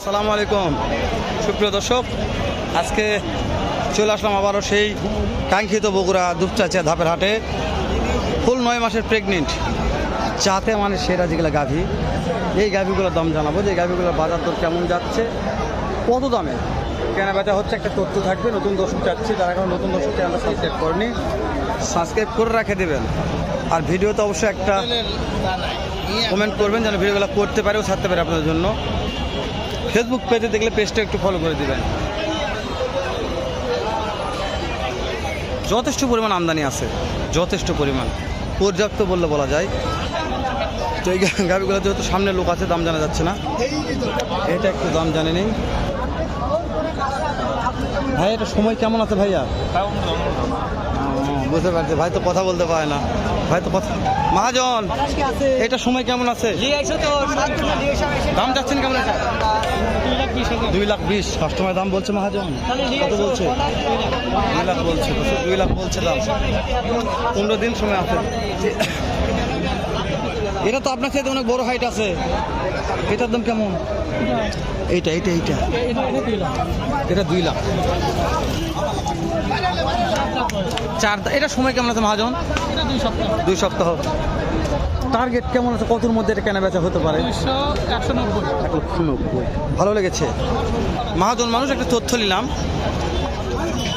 আসসালামু আলাইকুম। সুপ্রিয় দর্শক আজকে চলে আসলাম আবারও সেই কাঙ্ক্ষিত বগুড়া দুপচাচিয়া ধাপের হাটে। ফুল নয় মাসের প্রেগনেন্ট যাতে মানে সেরা যেগুলো গাভী এই গাভীগুলোর দাম জানাব যে গাভীগুলোর বাজার দর কেমন যাচ্ছে কত দামে? কেনা বেচা হচ্ছে একটা তথ্য থাকবে নতুন দর্শক চাচ্ছি যারা এখন নতুন দর্শক চ্যানেলটা সাবস্ক্রাইব করেনি সাবস্ক্রাইব করে রাখে দেবেন। আর ভিডিওতে অবশ্যই একটা কমেন্ট করবেন যেন ভিডিওগুলো করতে পারে ও ছাড়তে পারে আপনাদের জন্য। ফেসবুক পেজে দেখলে পেজটা একটু ফলো করে দিবেন। যথেষ্ট পরিমাণ আমদানি আছে, যথেষ্ট পরিমাণ। পর্যাপ্ত বললে বলা যায়। তো এই গা- গাভিগুলো যেহেতু সামনে লোক আছে, দাম জানা যাচ্ছে না। এটা একটু দাম জানে নেই ভাই, এটা সময় কেমন আছে ভাইয়া? বুঝতে পারছি। ভাই তো কথা বলতে পারে না। ভাই তো কথা মহাজন এটা সময় কেমন আছে? দাম যাচ্ছেন কেমন আছে? দুই লাখ বিশ কাস্টমার দাম বলছে মহাজন। কত বলছে? দুই লাখ বলছে বলছে দুই লাখ বলছে দাম। পনেরো দিন সময় আছে। এটা তো আপনার সাথে অনেক বড় হাইট আছে। এটার দাম কেমন? এইটা এইটা এইটা। এটা দুই লাখ। চার এটা সময় কেমন আছে মহাজন? দুই সপ্তাহ। টার্গেট কেমন আছে? কতর মধ্যে এটা কেনা বেচা হতে পারে? এক লক্ষ নব্বই। ভালো লেগেছে। মহাজন মানুষ একটা তথ্য নিলাম।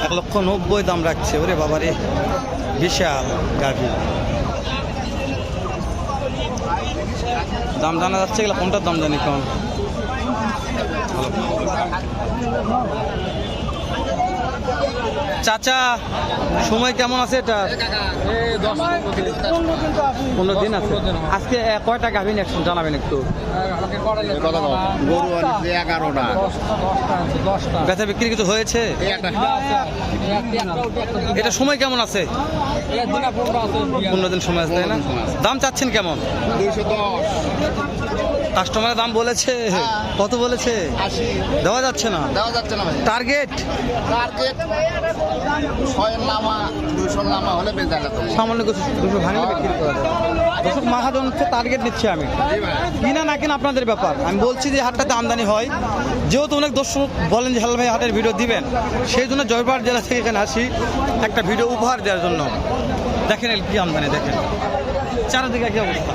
এক লক্ষ নব্বই দাম রাখছে। ওরে বাবারে বিশাল গাভি। দাম জানা যাচ্ছে এগুলো কোনটার দাম জানি কেমন চাচা সময় কেমন আছে এটা? পনেরো দিন। আছে। আজকে কয়টা গাভী একশো জানাবেন একটু? বেচা বিক্রি কিছু হয়েছে? এটা সময় কেমন আছে? পনেরো দিন। সময় আছে তাই না? দাম চাচ্ছেন কেমন? দুইশো দশ। কাস্টমারের দাম বলেছে। কত বলেছে? দেওয়া যাচ্ছে না? দেওয়া যাচ্ছে না ভাই। টার্গেট টার্গেট ছয়ের নামা দুইশোর নামা হলে বেজা যেত সামান্য কিছু দুশো ভাঙলে বিক্রি করা যাবে। দর্শক মাহাজন হচ্ছে টার্গেট নিচ্ছে আমি। কিনা না কিনা আপনাদের ব্যাপার। আমি বলছি যে হাটটাতে আমদানি হয়। যেহেতু অনেক দর্শক বলেন যে হাল ভাই হাটের ভিডিও দিবেন সেই জন্য জয়পাট জেলা থেকে এখানে আসি। একটা ভিডিও উপহার দেওয়ার জন্য। দেখেন কি আমদানি দেখেন। চারিদিকে কি অবস্থা।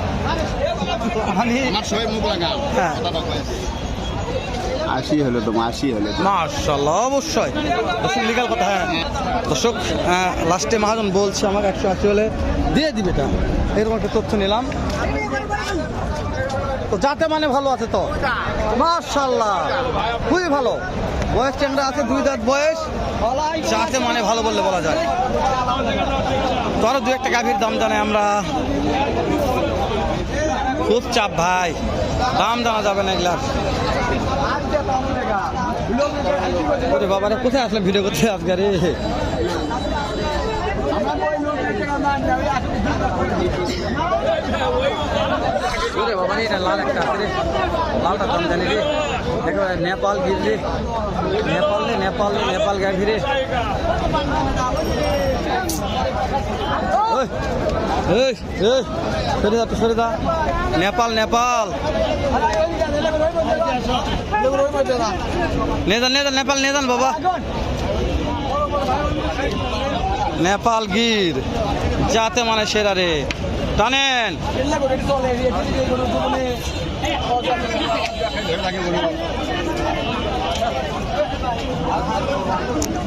মানে হ্যাঁ। আশি হলো তো আশি হলো তো মার্শাল্লাহ অবশ্যই। দর্শক লিগাল কথা হ্যাঁ। দর্শক লাস্টে মহাজন বলছে আমাকে একশো আশি হলে দিয়ে দিবে এটা। এরকম একটা তথ্য নিলাম। তো যাতে মানে ভালো আছে তো। মার্শাল্লাহ খুবই ভালো। বয়স চ্যাংরা আছে দুই দাঁত বয়স। যাতে মানে ভালো বললে বলা যায়। তো আরও দু একটা গাভীর দাম জানাই আমরা। খুব চাপ ভাই। দাম জানা যাবে না এগুলার। ওরে বাবারে কোথায় আসলে ভিডিও করতে আজকে রে? বাবা রে, দাম জানি রে। একেবারে নেপাল গির নেপাল নেপাল নেপাল গাভি রে। ওই, সরে যা, তুই সরে যা। নেপাল নেপাল। নেদান নেদান নেপাল নেদান বাবা। নেপাল গির যাতে মানে সেরা রে। টানেন।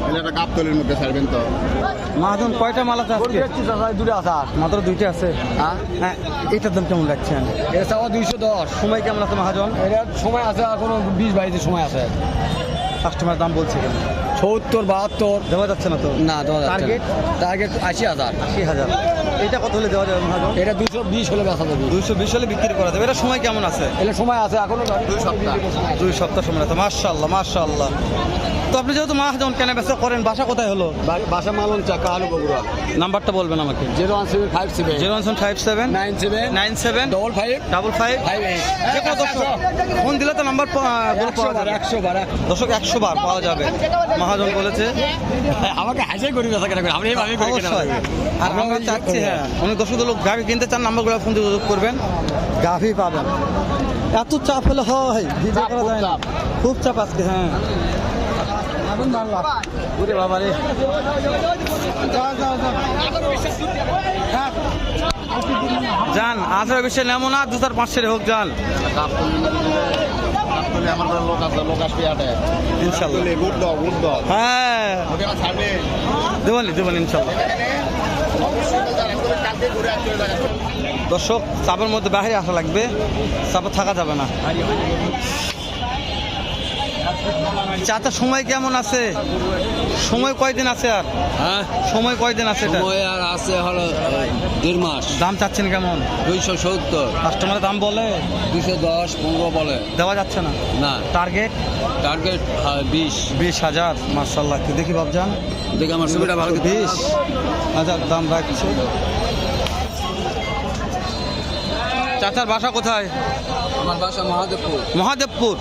এলে একটা গাবতলির মধ্যে ছাড়বেন তো। মাহাজন কয়টা মাল আছে আজকে? দুটো আছে মাত্র দুইটা আছে? হ্যাঁ। হ্যাঁ এটার দাম কেমন রাখছেন? এটা চাওয়া দুইশো দশ। সময় কেমন আছে মাহাজন? এটার সময় আছে এখনও বিশ বাইশের সময় আছে। কাস্টমার দাম বলছে কেন? সত্তর বাহাত্তর। দেওয়া যাচ্ছে না তো? না দেওয়া যাচ্ছে Target? টার্গেট আশি হাজার। আশি হাজার। এটা কত হলে দেওয়া যাবে এটা দুশো বিশ হলে বেচা যাবে। দুইশো বিশ হলে বিক্রি করা যাবে। এটা সময় কেমন আছে? এটা সময় আছে এখনও দুই সপ্তাহ। দুই সপ্তাহ সময় আছে। মার্শাল্লাহ মার্শাল্লাহ তো আপনি যেহেতু মহাজন কেনা বেচা করেন বাসা কোথায় হলো? বাসা মালন চাকা আলু বগুড়া। নাম্বারটা বলবেন আমাকে। Zero one seven five seven. Zero one five seven. Nine seven. Nine seven. Double five. Double five. Five eight. Phone দিলে তো নাম্বার একশো বার একশো বার দর্শক একশো বার পাওয়া যাবে। মহাজন বলেছে। আমাকে হাসে করি বেচা কেনা? করি আমি অবশ্যই। আর আমরা চাচ্ছি হ্যাঁ। অনেক দর্শক লোক গাভি কিনতে চান নাম্বারগুলো ফোন দিয়ে যোগাযোগ করবেন। গাভি পাবেন। এত চাপ হলে হয় ভিডিও করা খুব যায় না। চাপ। খুব চাপ আজকে হ্যাঁ। ওরে বাবা রে যান আঠারো বিশে নেমো না দু চার পাঁচ পাঁচশো হোক যান। গাবতলি আমার লোক আছে লোক আসবে আটে। ইনশাল্লাহ। গুড দাও গুড দাও। হ্যাঁ। দেবেন দেবেন ইনশাল্লাহ। দর্শক চাপের মধ্যে বাইরে আসা লাগবে চাপে থাকা যাবে না। চাচা সময় কেমন আছে? সময় কয়দিন আছে আর? হ্যাঁ? সময় কয়দিন আছে এটা? সময় আর আছে হলো দেড় মাস। দাম চাচ্ছেন কেমন? দুইশো সত্তর। কাস্টমারের দাম বলে? দুইশো দশ পনেরো বলে। দেওয়া যাচ্ছে না? না। টার্গেট? টার্গেট বিশ। বিশ হাজার মার্শাল্লাহ দেখি বাবজান দেখে আমার ছবিটা ভালো বিশ হাজার দাম রাখছে। চাচার বাসা কোথায়? আমার বাসা মহাদেবপুর। মহাদেবপুর।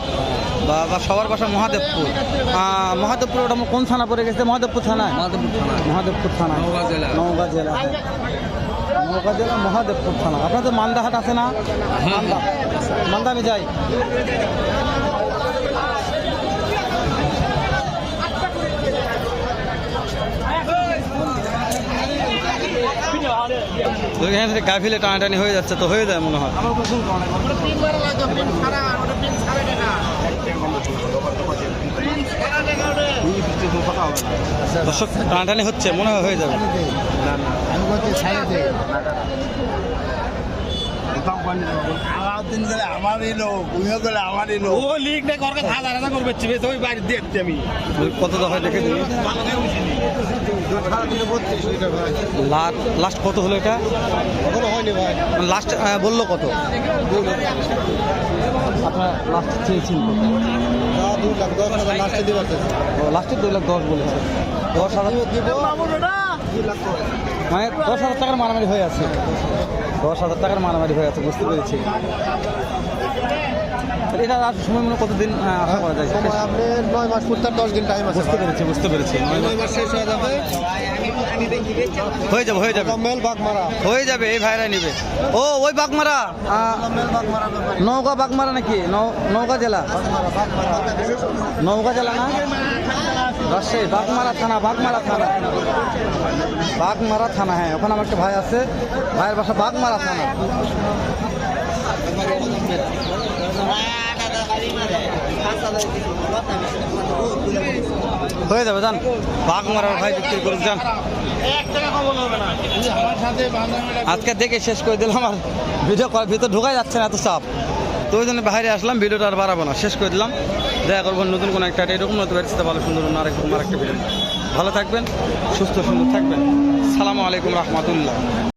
বা বা সবার বাসা মহাদেবপুর। মহাদেবপুর ওটা কোন থানা পড়ে গেছে? মহাদেবপুর থানায়? মহাদেবপুর থানা মহাদেবপুর থানা নওগাঁ জেলা। নওগাঁ জেলা। হ্যাঁ। জেলা মহাদেবপুর থানা। আপনাদের মান্দাহাট আছে না? মান্দা মান্দা আমি যাই। তো এখান থেকে গাফিলে টানাটানি হয়ে যাচ্ছে তো হয়ে যায় মনে হয়। দর্শক টানাটানি হচ্ছে মনে হয় হয়ে যাবে। না দেখতে আমি। কত দফায় দেখে দিবি? লাস্ট কত হলো এটা? হয়নি ভাই লাস্ট বলল কত? আপনার লাস্ট চেয়েছেন কত? দু লাখ দশ হাজার লাস্টে দিবে লাস্টে দুই লাখ দশ বলেছে দশ হাজার মানে দশ হাজার টাকার মারামারি হয়ে আছে। দশ হাজার টাকার মারামারি হয়ে আছে বুঝতে পেরেছি। এটা আর সময় মনে কতদিন আশা করা যায়? আপনি নয় মাস ফুটতার দশ দিন টাইম আছে বুঝতে পেরেছি বুঝতে পেরেছি। নয় মাস শেষ হয়ে যাবে। হয়ে যাবে হয়ে যাবে। মেল বাঘ মারা। হয়ে যাবে এই ভাইরা নিবে। ও ওই বাগমারা নৌকা বাগমারা নাকি? নৌ- নৌকা জেলা? নৌকা জেলা না? রাজশাহী। বাগমারা থানা বাগমারা থানা। বাগমারা থানা হ্যাঁ ওখানে আমার একটা ভাই আছে। ভাইয়ের বাসা বাগমারা থানা। হয়ে যাবে, যান। বাগমারার ভাই বিক্রি করুক যান। আমার আজকে দেখে শেষ করে দিলাম আর ভিডিও ভিতর ঢোকাই যাচ্ছে না এত চাপ। তো ওই জন্য বাইরে আসলাম, ভিডিওটা আর বাড়াবো না। শেষ করে দিলাম। দেখা করব নতুন কোনো একটা এরকম নতুন বাড়িতে ভালো সুন্দর আরেকরকম আরেকটা ভিডিও ভালো থাকবেন, সুস্থ সুন্দর থাকবেন। সালামু আলাইকুম রহমতুল্লাহ।